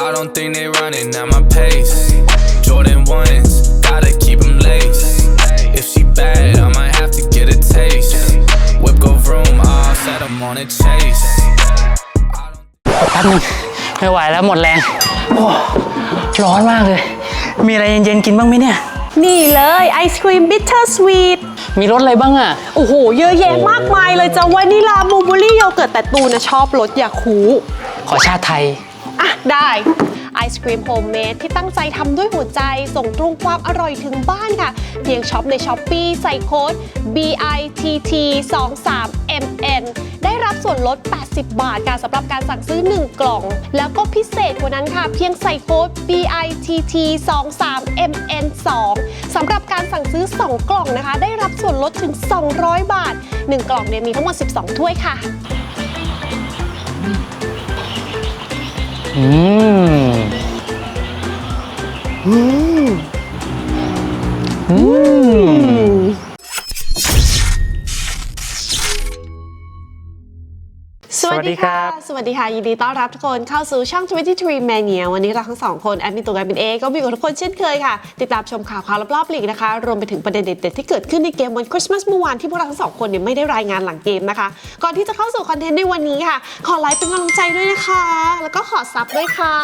I don't think they running at my pace. Jordan ones, gotta keep 'em laced. If she bad, I might have to get a taste. Whip go vroom, I'll set 'em on a chase. แป๊บนึงไม่ไหวแล้วหมดแรง โอ้ร้อนมากเลย มีอะไรเย็นๆกินบ้างไหมเนี่ย นี่เลยไอศครีมบิทเทอร์สวีท มีรสอะไรบ้างอะ โอ้โห เยอะแยะมากมายเลยจะวานิลาบลูเบอรี่โยเกิร์ตแต่ตูนะชอบรสยาคู ขอชาติไทย อะได้ไอศครีมโฮมเมดที่ตั้งใจทำด้วยหัวใจส่งตรงความอร่อยถึงบ้านค่ะ เพียงช็อปในช้อปปีใส่โค้ด BITT 2 3 MN ได้รับส่วนลด 80 บาทค่ะสำหรับการสั่งซื้อ 1 กล่อง แล้วก็พิเศษกว่านั้นค่ะ เพียงใส่โค้ด BITT 2 3 MN 2สำหรับการสั่งซื้อ 2 กล่องนะคะ ได้รับส่วนลดถึง 200 บาท 1 กล่องเนี่ยมีทั้งหมด 12 ถ้วยค่ะ อืมอืมสวั ดีค่ะสวัสดีค่ะ ยินดีต้อนรับทุกคนเข้าสู่ช่อง 23 Mania วันนี้เราทั้งสองคนแอดมินตัวการเป็นเอก็มีกับทุกคนเช่นเคยค่ะ ติดตามชมข่าวข่าวรอบๆลีกนะคะ รวมไปถึงประเด็นเด็ดๆที่เกิดขึ้นในเกมวันคริสต์มาสเมื่อวานที่พวกเราทั้งสองคนเนี่ยไม่ได้รายงานหลังเกมนะคะ ก่อนที่จะเข้าสู่คอนเทนต์ในวันนี้ค่ะ ขอไลค์เป็นกำลังใจด้วยนะคะ แล้วก็ขอซับด้วยค่ะ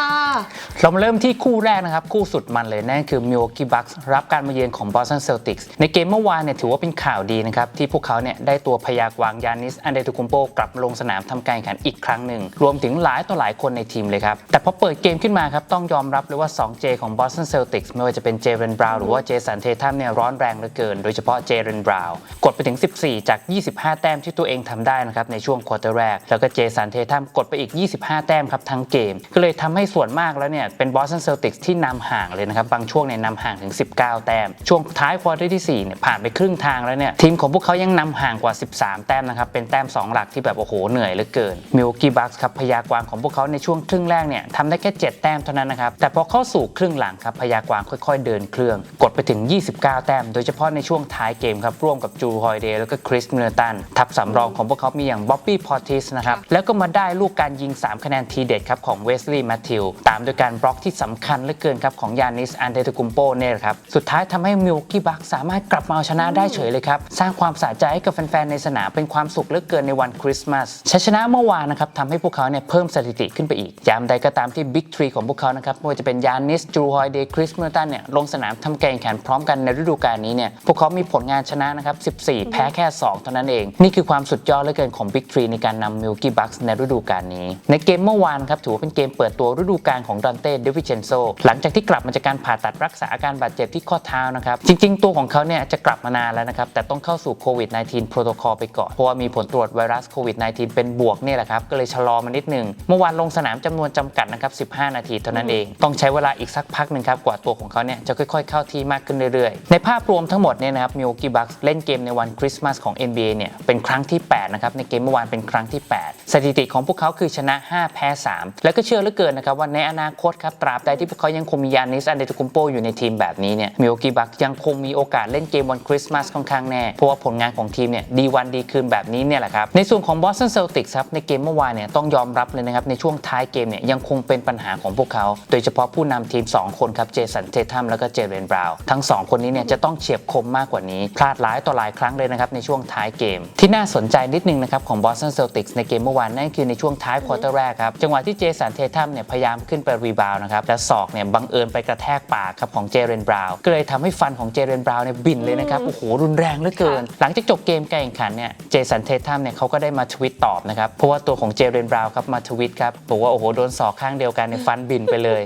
เรามาเริ่มที่คู่แรกนะครับ คู่สุดมันเลยนั่นคือ Milwaukee Bucks รับการมาเยือนของ Boston Celtics ในเกมเมื่อวานเนี่ยถือว่าเป็นข่าวดีนะครับที่พวกเขาเนี่ยได้ตัวพยากวางยานิสอันเดตุคุมโปกลับมาลงสนามทำการแข่งขันอีกครั้งหนึ่ง รวมถึงหลายต่อหลายคนในทีมเลยครับ แต่พอเปิดเกมขึ้นมาครับ ต้องยอมรับเลยว่า 2J ของ Boston Celtics ไม่ว่าจะเป็นเจเรนบราวหรือว่าเจสันเททัมเนี่ยร้อนแรงเหลือเกิน โดยเฉพาะเจเรนบราวน์กดไปถึง 14 จาก 25 แต้มที่ตัวเองทำได้นะครับในช่วงควอเตอร์แรก แล้วก็เจสันเททัมกดไปอีก 25 แต้มครับทั้งเกม ก็เลยทำให้ส่วนมากแล้วเนี่ยเป็น Boston Celtics ที่นำห่างเลยนะครับบางช่วงเนี่ยนำห่างถึง 19 แต้ม ช่วงท้ายควอเตอร์ที่4เนี่ยผ่านไปครึ่งทางแล้วเนี่ยทีมของพวกเขายังนำห่างกว่า 13 แต้มนะครับเป็นแต้ม 2 หลักที่แบบโอ้โหเหนื่อยเหลือเกิน Milwaukee Bucks ครับพยากวางของพวกเขาในช่วงครึ่งแรกเนี่ยทำได้แค่ 7 แต้มเท่านั้นนะครับ แต่พอเข้าสู่ครึ่งหลังครับพยากวางค่อยๆ เดินเครื่อง กดไปถึง 29 แต้ม โดยเฉพาะในช่วงท้ายเกมครับร่วมกับจูฮอยเดย์แล้วก็คริสเมอร์ตันทัพสำรองของพวกเขามีอย่างบ๊อบบี้พอติสนะครับแล้วก็มาได้ลูกการยิง 3 คะแนนทีเด็ดครับของเวสลีย์แมทธิวตามด้วยการบล็อกที่สำคัญเหลือเกินครับของยานิสอันเดตุกุมโปเนี่ยครับสุดท้ายทำให้มิลกี้บักสามารถกลับมาเอาชนะได้เฉยเลยครับสร้างความสะใจให้กับแฟนๆในสนามเป็นความสุขเหลือเกินในวันคริสต์มาสชัยชนะเมื่อวานนะครับทำให้พวกเขาเนี่ยเพิ่มสถิติขึ้นไปอีก ยามใดก็ตามที่บิ๊กทรีของพวกเขานะครับไม่ว่าจะเป็นยานิสจูฮอยเดย์คริสเมอร์ตันเนี่ยลงสนามทำการแข่งขันพร้อมกันในฤดูกาลนี้เนี่ยพวกเขามีผลงานชนะนะครับ 14 แพ้แค่ 2 เท่านั้นเอง นี่คือความสุดยอดเหลือเกินของบิ๊กทรีในการนำมิลกี้บัคส์ในฤดูกาลนี้ ในเกมเมื่อวานครับถือว่าเป็นเกมเปิดตัวฤดูกาลของดอนเต้เดวิเชนโซหลังจากที่กลับมาจากการผ่าตัดรักษาอาการบาดเจ็บที่ข้อเท้านะครับจริง ๆ ตัวของเขาเนี่ยจะกลับมานานแล้วนะครับแต่ต้องเข้าสู่โควิด -19 โปรโตคอลไปก่อนเพราะว่ามีผลตรวจไวรัสโควิด -19 เป็นบวกเนี่ยแหละครับก็เลยชะลอมานิดหนึงเมื่อวานลงสนามจำนวนจำกัดนะครับ 15 นาทีเท่านั้นเอง ต้องใช้เวลาอีกสักพักหนึ่งครับกว่าตัวของเขาเนี่ยจะค่อยๆ เข้าที่มากขึ้นเรื่อยๆ ในภาพรวมทั้งหมดเนี่ยนะครับมิโอกิบัคเล่นเกมในวันคริสต์มาสของ NBA เนี่ยเป็นครั้งที่ 8 นะครับ ในเกมเมื่อวานเป็นครั้งที่ 8 สถิติของพวกเขาคือชนะ 5 แพ้ 3 แล้วก็เชื่อเหลือเกินนะครับว่าในอนาคตครับตราบใดที่พวกเขายังคงมียานิสอันเดตุคุมโปอยู่ในทีมแบบนี้เนี่ยมิโอกิบัคยังคงมีโอกาสเล่นเกมวันคริสต์มาสค่อนข้างแน่เพราะว่าผลงานของทีมเนี่ยดีวันดีคืนแบบนี้เนี่ยแหละครับในส่วนของ Boston Celtics ครับในเกมเมื่อวานเนี่ยต้องยอมรับเลยนะครับในช่วงท้ายเกมเนี่ยยังคงเป็นปัญหาของพวกเขา โดยเฉพาะผู้นำทีม 2 คนครับเจสันเททัมแล้วก็เจเรนบราวน์ทั้ง 2 คนนี้เนี่ยจะต้องเฉียบคมมากกว่านี้ พลาดหลายต่อหลายครั้งเลยนะครับในช่วงท้ายเกม ที่น่าสนใจนิดนึงนะครับของ Boston Celtics ในเกมเมื่อวานนั่นคือในช่วงท้ายควอเตอร์แรกครับจังหวะที่เจสันเททัมเนี่ยพยายามขึ้นไปรีบาวน์นะครับแล้วศอกเนี่ยบังเอิญไปกระแทกปากครับของเจเรนบราวน์ก็เลยทำให้ฟันของเจเรนบราวน์เนี่ยบิ่นเลยนะครับโอ้โหรุนแรงเหลือเกิน หลังจากจบเกมการแข่งขันเนี่ยเจสันเททัมเนี่ยเขาก็ได้มาทวิตตอบนะครับเพราะว่าตัวของเจเรนบราวน์ครับมาทวิตครับบอกว่าโอ้โหโดนศอกข้างเดียวกันในยฟันบิ่นไปเลย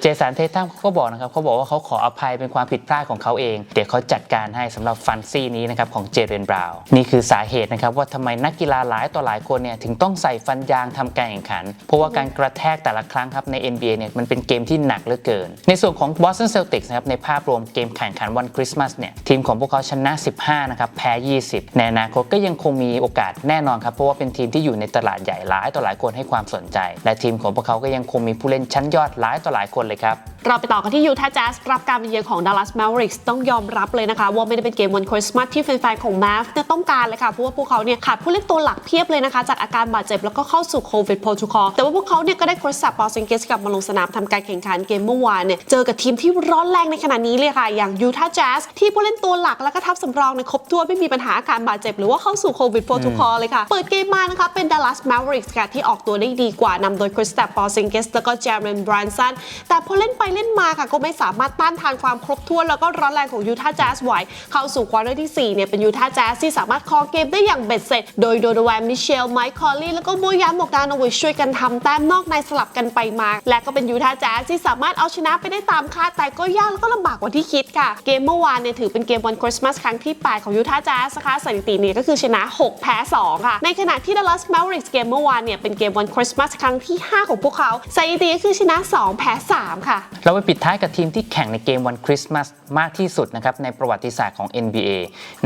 เจสันเททัมเขาก็บอกนะครับเขาบอกว่าเขาขออภัยเป็นความผิดพลาดของเขาเอง เดี๋ยวเขาจัดการให้สำหรับฟันซี่นี้นะครับของเจเรนบราวน์นี่คือสาเหตุนะครับว่าทำไมนักกีฬาหลายต่อหลายคนเนี่ยถึงต้องใส่ฟันยางทำการแข่งขัน เพราะว่าการกระแทกแต่ละครั้งครับใน NBA เนี่ยมันเป็นเกมที่หนักเหลือเกิน ในส่วนของ Boston Celtics นะครับในภาพรวมเกมแข่งขันวันคริสต์มาสเนี่ยทีมของพวกเขาชนะ 15 นะครับแพ้ 20 ในอนาคตก็ยังคงมีโอกาสแน่นอนครับเพราะว่าเป็นทีมที่อยู่ในตลาดใหญ่หลายต่อหลายคนให้ความสนใจ และทีมของพวกเขาก็ยังคงมีผู้เล่นชั้นยอดหลายต่อหลายคนเลยครับ เราไปต่อกันที่ยูทา h จ๊สรับการเยือนของ Dallas Mavericks ต้องยอมรับเลยนะคะ ว่าไม่ได้เป็นเกมวันคริสต์มาสที่แฟนๆของ Mavs เนี่ยต้องการเลยค่ะเพราะว่าพวกเขาเนี่ยขาดผู้เล่นตัวหลักเพียบเลยนะคะ จากอาการบาดเจ็บแล้วก็เข้าสู่โควิดโปรโตคอลแต่ว่าพวกเขาเนี่ยก็ได้คริสตับปอซิงเกสกลับมาลงสนามทำการแข่งขันเกมเมื่อวานเนี่ยเจอกับทีมที่ร้อนแรงในขณะนี้เลยค่ะ อย่างยูทา h จ๊สที่ผู้เล่นตัวหลักแล้วก็ทัพสำรองในครบถ้วนไม่มีปัญหาอาการบาดเจ็บหรือว่าเข้าสู่โควิดโปรโตคอลเลยค่ะเปิดเกมมานะคะเป็น Dallas Mavericks ค่ะที่ออกตัวได้ดีกว่านำโดยคริสตับปอซิงเกสแล้วก็เจเรนบรานสันแต่พอเล่นไปเล่นมาค่ะก็ไม่สามารถต้านทานความครบถ้วนแล้วก็ร้อนแรงของยูทา h จ๊สไหวเข้าสู่ควอเตอร์ที่ 4 เนี่ยเป็นยูทา h จ๊สที่สามารถครองเกมได้อย่างเบ็ดเสร็จ โดยโดนแวนมิเชลไมค์คอลลี่แล้วก็โบยานบอกดานอวิชช่วยกันทำแต้มนอกในสลับกันไปมา และก็เป็นยูทา h จ๊สที่สามารถเอาชนะไปได้ตามคาดแต่ก็ยากแล้วก็ลำบากกว่าที่คิดค่ะ เกมเมื่อวานเนี่ยถือเป็นเกมวันคริสต์มาสครั้งที่ 8 ของยูทา h จ๊สนะคะสถิติเนี่ยก็คือชนะ 6 แพ้ 2 ค่ะ ในขณะที่ Dallas Mavericks เกมเมื่อวานเนี่ยเป็นเกมวันคริสต์มาสครั้งที่ 5 ของพวกเขาสถิติก็คือชนะ 2 แพ้ 3 ค่ะเราไปปิดท้ายกับทีมที่แข่งในเกมวันคริสต์มาสมากที่สุดนะครับในประวัติศาสตร์ของ NBA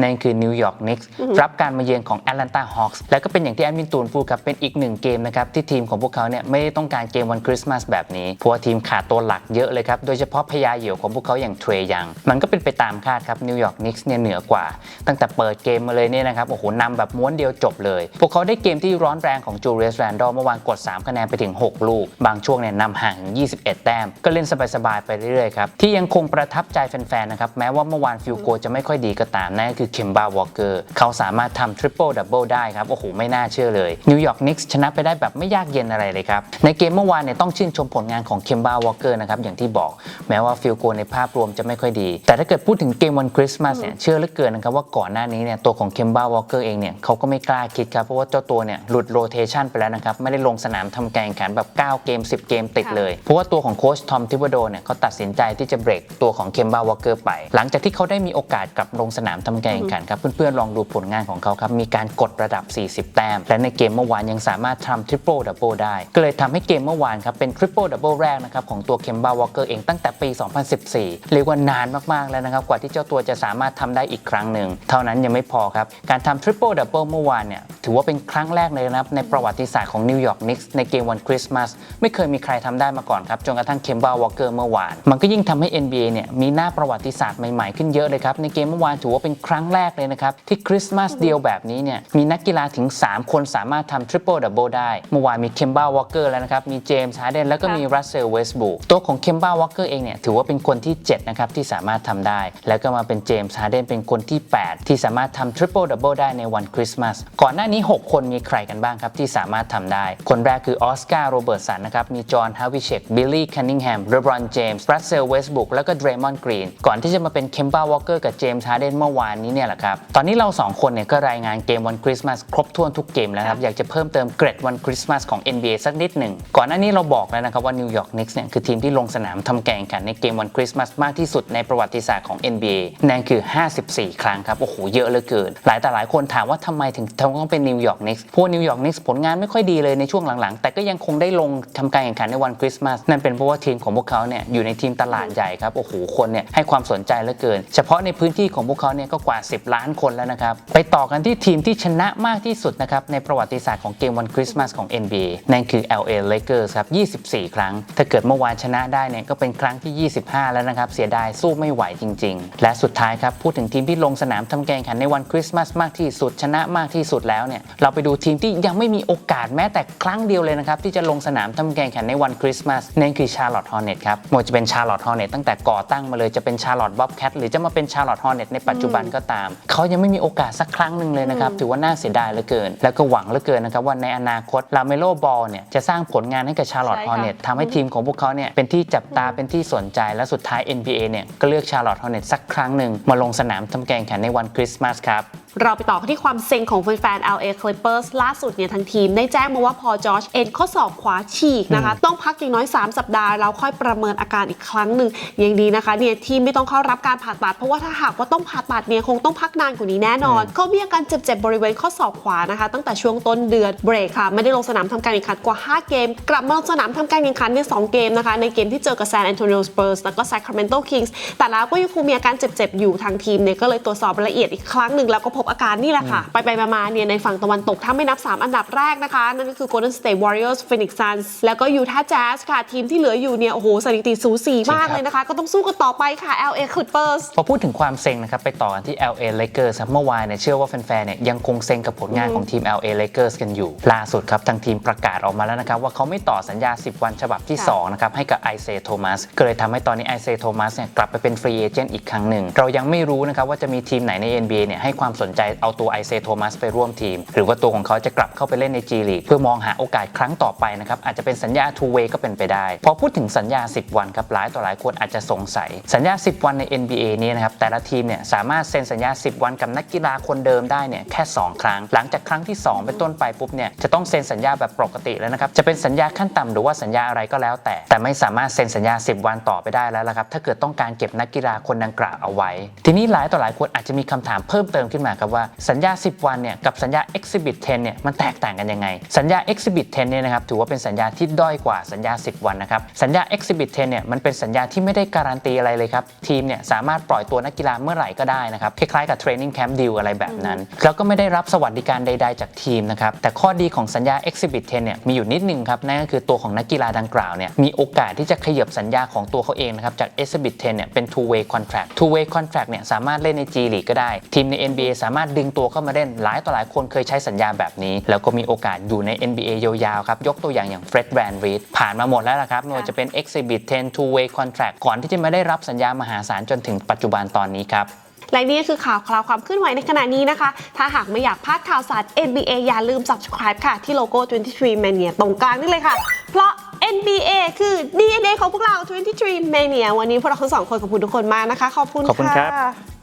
นั่นคือนิวยอร์กนิกส์รับการมาเยือนของแอตแลนตาฮอคส์และก็เป็นอย่างที่แอดมินตูนพูดครับ เป็นอีกหนึ่งเกมนะครับที่ทีมของพวกเขาเนี่ยไม่ได้ต้องการเกมวันคริสต์มาสแบบนี้ เพราะว่าทีมขาดตัวหลักเยอะเลยครับ โดยเฉพาะพยาเหยี่ยวของพวกเขาอย่างเทรยัง มันก็เป็นไปตามคาดครับนิวยอร์กนิกส์เนี่ยเหนือกว่า ตั้งแต่เปิดเกมมาเลยเนี่ยนะครับโอ้โหนำแบบม้วนเดียวจบเลย พวกเขาได้เกมที่ร้อนแรงของจูเลียสแรนดอลเมื่อวานกด 3 คะแนนไปถึง 6 ลูก บางช่วงเนี่ยนำห่างถึง21 แต้มก็เล่นสบายๆไปเรื่อยๆครับที่ยังคงประทับใจแฟนๆนะครับแม้ว่าเมื่อวานฟิลโกจะไม่ค่อยดีก็ตามนั่นก็คือเคมบาวอลเกอร์เขาสามารถทำทริปเปิลดับเบิลได้ครับโอ้โหไม่น่าเชื่อเลยนิวยอร์กนิกส์ชนะไปได้แบบไม่ยากเย็นอะไรเลยครับในเกมเมื่อวานเนี่ยต้องชื่นชมผลงานของเคมบาวอลเกอร์นะครับอย่างที่บอกแม้ว่าฟิลโกในภาพรวมจะไม่ค่อยดี แต่ถ้าเกิดพูดถึงเกมวันคริสต์มาสเนี่ยเชื่อเหลือเกินนะครับว่าก่อนหน้านี้เนี่ยตัวของเคมบาวอลเกอร์เองเนี่ยเขาก็ไม่กล้าคิดครับเพราะว่าเจ้าตัวเนี่ยหลุดโรเทชันไปแล้วนะครับไม่ได้ลงสนามทำการแข่งขันแบบ 9 เกม 10 เกมติดเลย เพราะว่าตัวของโค้ชทอมทิวโดเนี่ยเขาตัดสินใจที่จะเบรกตัวของเคมบาวอลเกอร์ไป หลังจากที่เขาได้มีโอกาสกลับลงสนามทำการแข่งขันครับ เพื่อนๆ ลองดูผลงานของเขาครับ มีการกดระดับ 40 แต้ม และในเกมเมื่อวานยังสามารถทำทริปเปิลดับเบิลได้ ก็เลยทำให้เกมเมื่อวานครับ เป็นทริปเปิลดับเบิลแรกนะครับของตัวเคมบาวอลเกอร์เองตั้งแต่ปี 2014 เรียกว่านานมากๆแล้วนะครับกว่าที่เจ้าตัวจะสามารถทำได้อีกครั้งหนึ่งเท่านั้นยังไม่พอครับการทำทริปเปิลดับเบิลเมื่อวานเนี่ยถือว่าเป็นครั้งแรกเลยนะครับในประวัติศาสตร์ของนิวยอร์กนิกส์ในเกมวันคริสต์มาสไม่เคยมีใครทำได้มาก่อนครับจนกระทั่งเคมบาวอลเกอร์เมื่อวาน มันก็ยิ่งทำให้ NBA เนี่ยมีหน้าประวัติศาสตร์ใหม่ๆขึ้นเยอะเลยครับ ในเกมเมื่อวานถือว่าเป็นครั้งแรกเลยนะครับ ที่คริสต์มาสเดียวแบบนี้เนี่ยมีนักกีฬาถึง 3 คนสามารถทำทริปเปิลดับเบิลได้ เมื่อวานมีเคมบาวอลเกอร์แล้วนะครับ มีเจมส์ฮาร์เดนแล้วก็มีรัสเซลเวสบูตัวของเคมบาวอลเกอร์เองเนี่ยถือว่าเป็นคนที่ 7 นะครับ ที่สามารถทำได้ แล้วก็มาเป็นเจมส์ฮาร์เดนเป็นคนที่ 8 ที่สามารถทำทริปเปิลดับเบิลได้ในวันคริสต์มาสก่อนหน้านี้ 6 คนมีใครกันบ้างครับที่สามารถทำได้ คนแรกคือออสการ์โรเบิร์ตสันนะครับมีจอห์นฮาวิเชกบิลลี่คันนิงแฮมเรบรอนเจมส์รัสเซลเวสบุกแล้วก็เดรมอนกรีนก่อนที่จะมาเป็นเคมบาวอลเกอร์กับเจมส์ฮาร์เดนเมื่อวานนี้เนี่ยแหละครับตอนนี้เราสองคนเนี่ยก็รายงานเกมวันคริสต์มาสครบถ้วนทุกเกมแล้วครับอยากจะเพิ่มเติมเกร็ดวันคริสต์มาสของ NBA สักนิดหนึ่งก่อนหน้านี้เราบอกแล้วนะครับว่านิวยอร์กนิกส์เนี่ยคือทีมที่ลงสนามทำแข่งขันในเกมวันคริสต์มาสมากที่สุดในประวัติศาสตร์ของ NBA นั่นคือ 54 ครั้งครับโอ้โหเยอะเหลือเกิน หลายแต่หลายคนถามว่าทำไมถึงต้องเป็นนิวยอร์กนิกส์เพราะนิวยอร์กนิกส์ผลงานไม่ค่อยดีเลยในช่วงหลังๆ แต่ก็ยังคงได้ลงทำการแข่งขันในวันคริสต์มาสนั่นเป็นเพราะว่าทีมของพวกเขาเนี่ยอยู่ในทีมตลาดใหญ่ครับโอ้โหคนเนี่ยให้ความสนใจเหลือเกิน เฉพาะในพื้นที่ของพวกเขาเนี่ยก็กว่า 10 ล้านคนแล้วนะครับ ไปต่อกันที่ทีมที่ชนะมากที่สุดนะครับในประวัติศาสตร์ของเกมวันคริสต์มาสของ NBA นั่นคือ LA Lakers ครับ 24 ครั้ง ถ้าเกิดเมื่อวานชนะได้เนี่ยก็เป็นครั้งที่ 25 แล้วนะครับ เสียดายสู้ไม่ไหวจริง ๆ และสุดท้ายครับพูดถึงทีมที่ลงสนามทำกาแข่งขันในวันคริสต์มาสมากที่สุดชนะมากที่สุดแล้วเนี่ยเราไปดูทีมที่ยังไม่มีโอกาสแม้แต่ครั้งเดียวเลยนะครับที่จะลงสนามทำกาแข่งขันในวันคริสต์มาสนั่นคือชาร์ลอตฮอร์เน็ตครับไมว่าจะเป็นชาร์ลอตฮอร์เน็ตตั้งแต่ก่อตั้งมาเลยจะเป็นชาร์ลอตบ๊อบแคทหรือจะมาเป็นชาร์ลอตฮอร์เน็ตในปัจจุบันก็ตาม เขายังไม่มีโอกาสสักครั้งหนึ่งเลยนะครับ ถือว่าน่าเสียดายเหลือเกิน แล้วก็หวังเหลือเกินนะครับว่าในอนาคตลาเมโลบอลเนี่ยจะสร้างผลงานให้กับชาร์ลอตใช่ฮอค่ะร์เน็ตทำให้ทีมของพวกเขาเนี่ยเป็นที่จับตาเป็นที่สนใจและสุดท้าย NBA เนี่ยก็เลือกชาร์ลอตฮอร์เน็ตสักครั้งหนึ่งมาลงสนามทำการแข่งขันในวันคริสต์มาสครับ เราไปต่อกันที่ความเซ็งของแฟนๆ LA Clippers ล่าสุดเนี่ยทางทีมได้แจ้งมาว่าพอจอชเอ็นข้อศอกขวาฉีกนะคะ ต้องพักอย่างน้อย 3 สัปดาห์ แล้วค่อยประเมินอาการอีกครั้งหนึ่งยังดีนะคะเนี่ยทีมไม่ต้องเข้ารับการผ่าตัด เพราะว่าถ้าหากว่าต้องผ่าตัดเนี่ยคงต้องพักนานกว่านี้แน่นอน เขามีอาการเจ็บๆบริเวณข้อศอกขวานะคะ ตั้งแต่ช่วงต้นเดือนเบรกค่ะไม่ได้ลงสนามทำการแข่งขันกว่า 5 เกม กลับมาลงสนามทำการแข่งขันในสองเกมนะคะในเกมที่เจอกับ San Antonio Spurs แล้วก็ Sacramento Kings แต่แล้วก็ยังคงมีอาการเจ็บๆอยู่ทางทีมเนี่ยก็เลยตรวจสอบรายละเอียดอีกครั้งหนึ่งแล้วก็พบบอาการนี่แหละค่ะ ไปไปๆมาๆเนี่ยในฝั่งตะวันตกถ้าไม่นับ 3 อันดับแรกนะคะ นั่นก็คือ Golden State Warriors Phoenix Suns แล้วก็ Utah Jazz ค่ะ ทีมที่เหลืออยู่เนี่ยโอ้โหสถิติสูสีมากเลยนะคะ ก็ต้องสู้กันต่อไปค่ะ LA Clippers พอพูดถึงความเซ็งนะครับ ไปต่อกันที่ LA Lakers ครับเมื่อวานเนี่ยเชื่อว่าแฟนๆเนี่ยยังคงเซ็งกับผลงานของทีม LA Lakers กันอยู่ ล่าสุดครับทางทีมประกาศออกมาแล้วนะครับว่าเขาไม่ต่อสัญญา 10 วันฉบับที่ค่ะ2นะครับให้กับไอเซโทมัสก็เลยทำให้ตอนนี้ไอเซโทมัสเนี่ยกลับไปเป็นฟรีเอเจนต์อีกครั้งหนึ่งเรายังไม่รู้นะครับว่าจะมีทีมไหนใน NBA เนี่ยให้ความสนใจเอาตัวไอเซโทมัสไปร่วมทีม หรือว่าตัวของเขาจะกลับเข้าไปเล่นใน G League เพื่อมองหาโอกาสครั้งต่อไปนะครับอาจจะเป็นสัญญา two way ก็เป็นไปได้ พอพูดถึงสัญญา 10 วันครับหลายต่อหลายคนอาจจะสงสัย สัญญา 10 วันใน NBA เนี่ยนะครับแต่ละทีมเนี่ยสามารถเซ็นสัญญา 10 วันกับนักกีฬาคนเดิมได้เนี่ยแค่ 2 ครั้ง หลังจากครั้งที่ 2 เป็นต้นไปปุ๊บเนี่ยจะต้องเซ็นสัญญาแบบปกติแล้วนะครับจะเป็นสัญญาขั้นต่ำหรือว่าสัญญาอะไรก็แล้วแต่ แต่ไม่สามารถเซ็นสัญญา 10 วันต่อไปได้แล้วละครับถ้าเกิดต้องการเก็บนักกีฬาคนดังกล่าวเอาไว้ ทีนี้หลายต่อหลายคนอาจจะมีคำถามเพิ่มเติมขึ้นมาครับว่าสัญญา 10 วันเนี่ยกับสัญญา Exhibit 10เนี่ยมันแตกต่างกันยังไง สัญญา Exhibit 10เนี่ยนะครับถือว่าเป็นสัญญาที่ด้อยกว่าสัญญา 10 วันนะครับสัญญา Exhibit 10เนี่ยมันเป็นสัญญาที่ไม่ได้การันตีอะไรเลยครับทีมเนี่ยสามารถปล่อยตัวนักกีฬาเมื่อไหร่ก็ได้นะครับคล้ายๆกับ Training Camp Deal อะไรแบบนั้น แล้วก็ไม่ได้รับสวัสดิการใด ๆ จากทีมนะครับแต่ข้อดีของสัญญา Exhibit 10เนี่ยมีอยู่นิดนึงครับนั่นก็คือตัวของนักกีฬาดังกล่าวเนี่ยมีโอกาสที่จะขยับสัญญาของตัวเขาเองนะครับจาก Exhibit 10เนี่ยเป็น two way contract two way contract เนี่ยสามารถเล่นใน G League ก็ได้ทีมใน NBA สามารถดึงตัวเข้ามาเล่นหลายต่อหลายคนเคยใช้สัญญาแบบนี้ แล้วก็มีโอกาสอยู่ใน NBA ยาวๆครับ ยกตัวอย่างอย่าง Fred Van Vliet ผ่านมาหมดแล้วละครับไม่ว่าจะเป็น Exhibit 10 two way contract ก่อนที่จะมาได้รับสัญญามหาศาลจนถึงปัจจุบันตอนนี้ครับและนี่คือข่าวคราวความเคลื่อนไหวในขณะนี้นะคะ ถ้าหากไม่อยากพลาดข่าวสาร NBA อย่าลืม subscribe ค่ะ ที่โลโก้ 23 Mania ตรงกลางนี่เลยค่ะ เพราะ NBA คือ DNA ของพวกเรา 23 Mania วันนี้พวกเราทั้งสองคนขอบคุณทุกคนมากนะคะ ขอบคุณขอบคุณครับค่ะ